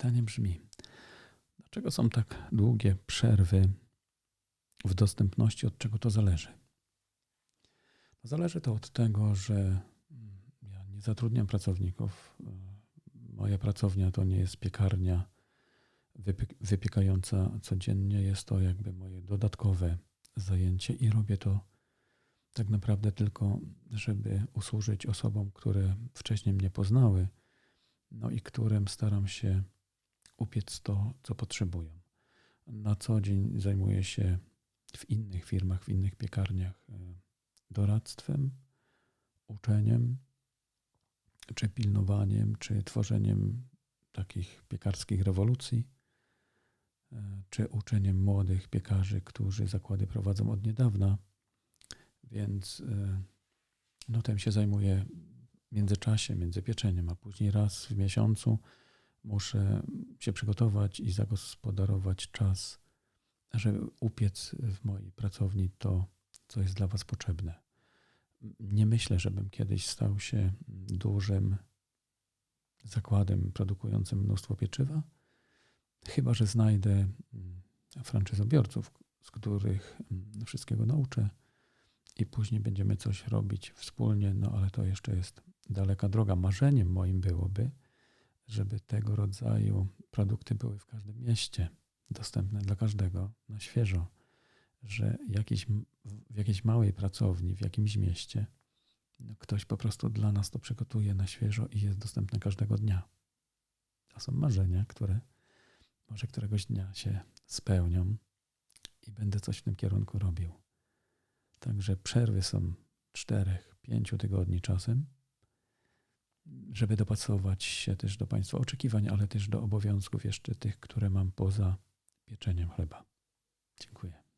Pytanie brzmi, dlaczego są tak długie przerwy w dostępności, od czego to zależy? Zależy to od tego, że ja nie zatrudniam pracowników. Moja pracownia to nie jest piekarnia wypiekająca codziennie. Jest to jakby moje dodatkowe zajęcie i robię to tak naprawdę tylko, żeby usłużyć osobom, które wcześniej mnie poznały, no i którym staram się upiec to, co potrzebują. Na co dzień zajmuję się w innych firmach, w innych piekarniach e, doradztwem, uczeniem, czy pilnowaniem, czy tworzeniem takich piekarskich rewolucji, e, czy uczeniem młodych piekarzy, którzy zakłady prowadzą od niedawna. Więc e, no, tym się zajmuję w międzyczasie, między pieczeniem, a później raz w miesiącu muszę się przygotować i zagospodarować czas, żeby upiec w mojej pracowni to, co jest dla Was potrzebne. Nie myślę, żebym kiedyś stał się dużym zakładem produkującym mnóstwo pieczywa, chyba że znajdę mm, franczyzobiorców, z których mm, wszystkiego nauczę i później będziemy coś robić wspólnie, no ale to jeszcze jest daleka droga. Marzeniem moim byłoby, żeby tego rodzaju produkty były w każdym mieście dostępne dla każdego na świeżo, że jakiś, w jakiejś małej pracowni, w jakimś mieście, no ktoś po prostu dla nas to przygotuje na świeżo i jest dostępne każdego dnia. To są marzenia, które może któregoś dnia się spełnią i będę coś w tym kierunku robił. Także przerwy są czterech, pięciu tygodni czasem, żeby dopasować się też do Państwa oczekiwań, ale też do obowiązków jeszcze tych, które mam poza pieczeniem chleba. Dziękuję.